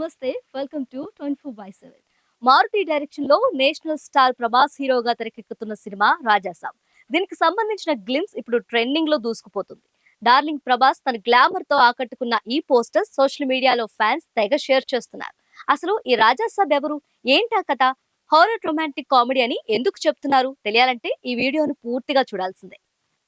నమస్తే welcome to twenty four by seven. Maruthi డైరెక్షన్లో national star Prabhas హీరోగా తెరకెక్కుతున్న సినిమా రాజాసాబ్. దీనికి సంబంధించిన గ్లిమ్స్ ఇప్పుడు ట్రెండింగ్లో దూసుకుపోతుంది. డార్లింగ్ ప్రభాస్ తన గ్లామర్తో ఆకట్టుకున్న ఈ పోస్టర్ సోషల్ మీడియాలో ఫ్యాన్స్ తెగ షేర్ చేస్తున్నారు. అసలు ఈ రాజాసాబ్ ఎవరు? ఏంటా కథ? హారర్ రొమాంటిక్ కామెడీ అని ఎందుకు చెప్తున్నారు? తెలియాలంటే ఈ వీడియోను పూర్తిగా చూడాల్సిందే.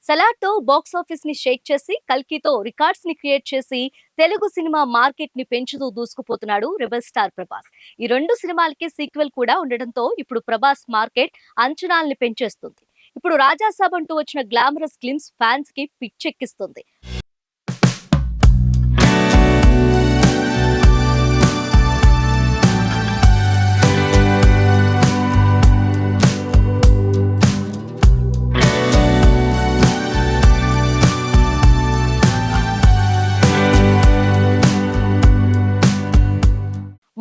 సలాడ్తో బాక్సాఫీస్ బాక్స్ ఆఫీస్ని షేక్ చేసి కల్కితో రికార్డ్స్ని క్రియేట్ చేసి తెలుగు సినిమా మార్కెట్ని పెంచుతూ దూసుకుపోతున్నాడు రెబల్ స్టార్ ప్రభాస్. ఈ రెండు సినిమాలకి సీక్వెల్ కూడా ఉండడంతో ఇప్పుడు ప్రభాస్ మార్కెట్ అంచనాల్ని పెంచేస్తుంది. ఇప్పుడు రాజాసాబ్ అంటూ వచ్చిన గ్లామరస్ గ్లిమ్స్ ఫ్యాన్స్కి పిచ్చెక్కిస్తుంది.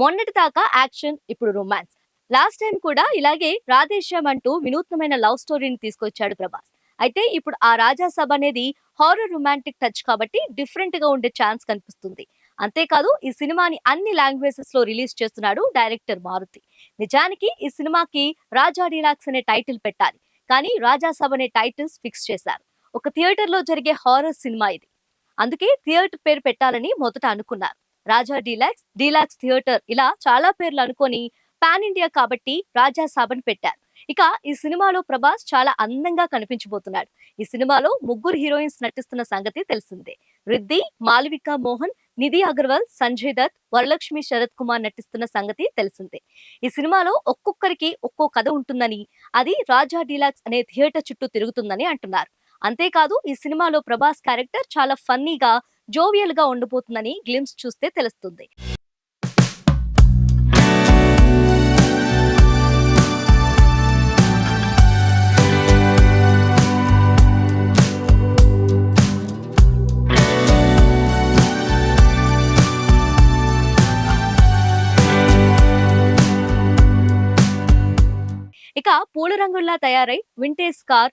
మొన్నటి దాకా యాక్షన్ ఇప్పుడు రొమాన్స్. లాస్ట్ టైం కూడా ఇలాగే రాధేశ్యామ్ అంటూ వినూత్నమైన లవ్ స్టోరీని తీసుకొచ్చాడు ప్రభాస్. అయితే ఇప్పుడు ఆ రాజాసభ అనేది హారర్ రొమాంటిక్ టచ్ కాబట్టి డిఫరెంట్గా ఉండే ఛాన్స్ కనిపిస్తుంది. అంతేకాదు ఈ సినిమాని అన్ని లాంగ్వేజెస్లో రిలీజ్ చేస్తున్నాడు డైరెక్టర్ మారుతి. నిజానికి ఈ సినిమాకి రాజా డీలాక్స్ అనే టైటిల్ పెట్టాలి. కానీ రాజాసభ అనే టైటిల్స్ ఫిక్స్ చేశారు. ఒక థియేటర్లో జరిగే హారర్ సినిమా ఇది. అందుకే థియేటర్ పేరు పెట్టాలని మొదట అనుకున్నారు. రాజా డీలాక్స్ డీలాక్స్ థియేటర్ ఇలా చాలా పేర్లు అనుకొని పాన్ ఇండియా కాబట్టి రాజా సాబన్ పెట్టారు. ఇక ఈ సినిమాలో ప్రభాస్ చాలా అందంగా కనిపించబోతున్నాడు. ఈ సినిమాలో ముగ్గురు హీరోయిన్స్ నటిస్తున్న సంగతి తెలిసిందే. రిద్ది మాలవిక మోహన్ నిధి అగర్వాల్ సంజయ్ దత్ వరలక్ష్మి శరత్ కుమార్ నటిస్తున్న సంగతి తెలిసిందే. ఈ సినిమాలో ఒక్కొక్కరికి ఒక్కో కథ ఉంటుందని అది రాజా డీలాక్స్ అనే థియేటర్ చుట్టూ తిరుగుతుందని అంటున్నారు. అంతేకాదు ఈ సినిమాలో ప్రభాస్ క్యారెక్టర్ చాలా ఫన్నీగా జోవియల్గా ఉండిపోతుందని గ్లిమ్స్ చూస్తే తెలుస్తుంది. ఇక పూల రంగుల్లా తయారై వింటేజ్ కార్